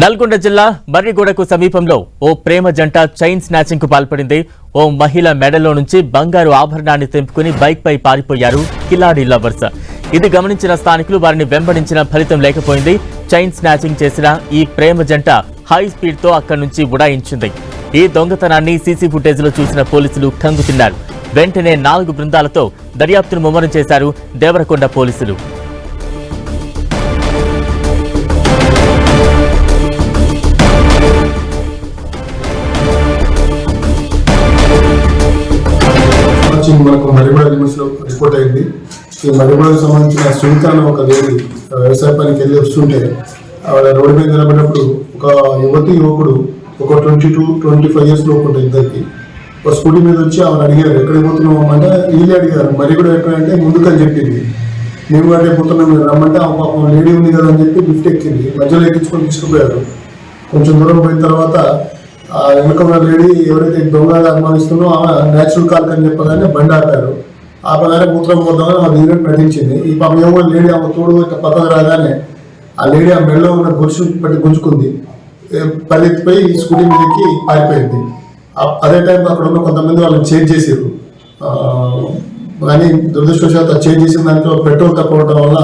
నల్గొండ జిల్లా మర్రిగూడకు సమీపంలో ఓ ప్రేమ జంట చైన్ స్నాచింగ్కు పాల్పడింది. ఓ మహిళ మెడలో నుంచి బంగారు ఆభరణాన్ని తెంపుకుని బైక్ పై పారిపోయారు కిలాడి లవర్స్. ఇది గమనించిన స్థానికులు వారిని వెంబడించిన ఫలితం లేకపోయింది. చైన్ స్నాచింగ్ చేసిన ఈ ప్రేమ జంట హై స్పీడ్తో అక్కడి నుంచి ఉడాయించింది. ఈ దొంగతనాన్ని సీసీ ఫుటేజ్లో చూసిన పోలీసులు కంగుతిన్నారు వెంటనే నాలుగు బృందాలతో దర్యాప్తును ముమ్మరం చేశారు దేవరకొండ పోలీసులు. వచ్చింది మనకు మరిగూడ లిమిట్స్లో రిపోర్ట్ అయింది. ఈ మరిగూడకు సంబంధించిన సునీత అనే ఒక లేడీ వ్యవసాయ పనికి వెళ్ళి వస్తుంటే ఆవిడ రోడ్డు మీద నిలబడినప్పుడు ఒక యువతి యువకుడు ఒక twenty two twenty five years లోపు ఉంటుంది ఇద్దరికి. ఒక స్కూటీ మీద వచ్చి ఆవిడ అడిగారు ఎక్కడికి పోతున్నాం అంటే వీళ్ళు అడిగారు మరి కూడా ఎక్కడంటే ముందుకని చెప్పింది. మేము కూడా పోతున్నాం మీరు రమ్మంటే ఆ పాపం లేడీ ఉంది కదా అని చెప్పి లిఫ్ట్ ఎక్కింది. మధ్యలో ఎక్కించుకొని తీసుకుపోయారు. కొంచెం దూరం పోయిన తర్వాత ఆ లేడీ ఎవరైతే దొంగగా అనుమానిస్తుందో ఆమె నేచురల్ కాల్ అని చెప్పగానే బండి ఆపారు. ఆపగానే మూత్రం పోతామని ఆమె దిగినట్టు నటించింది ఈ పాప ఏమో లేడీ ఆమె తోడు పక్కకు రాగానే ఆ లేడీ ఆ మెడలో ఉన్న గొలుసు పట్టి గుంజుకుంది. ఏ, పరిగెత్తిపోయి స్కూటీ మీదకి పారిపోయింది. అదే టైం అక్కడ ఉన్న కొంతమంది వాళ్ళని చేంజ్ చేసారు కానీ దురదృష్టవశాత్తు చేంజ్ చేసిన దాంట్లో పెట్రోల్ తక్కువ వల్ల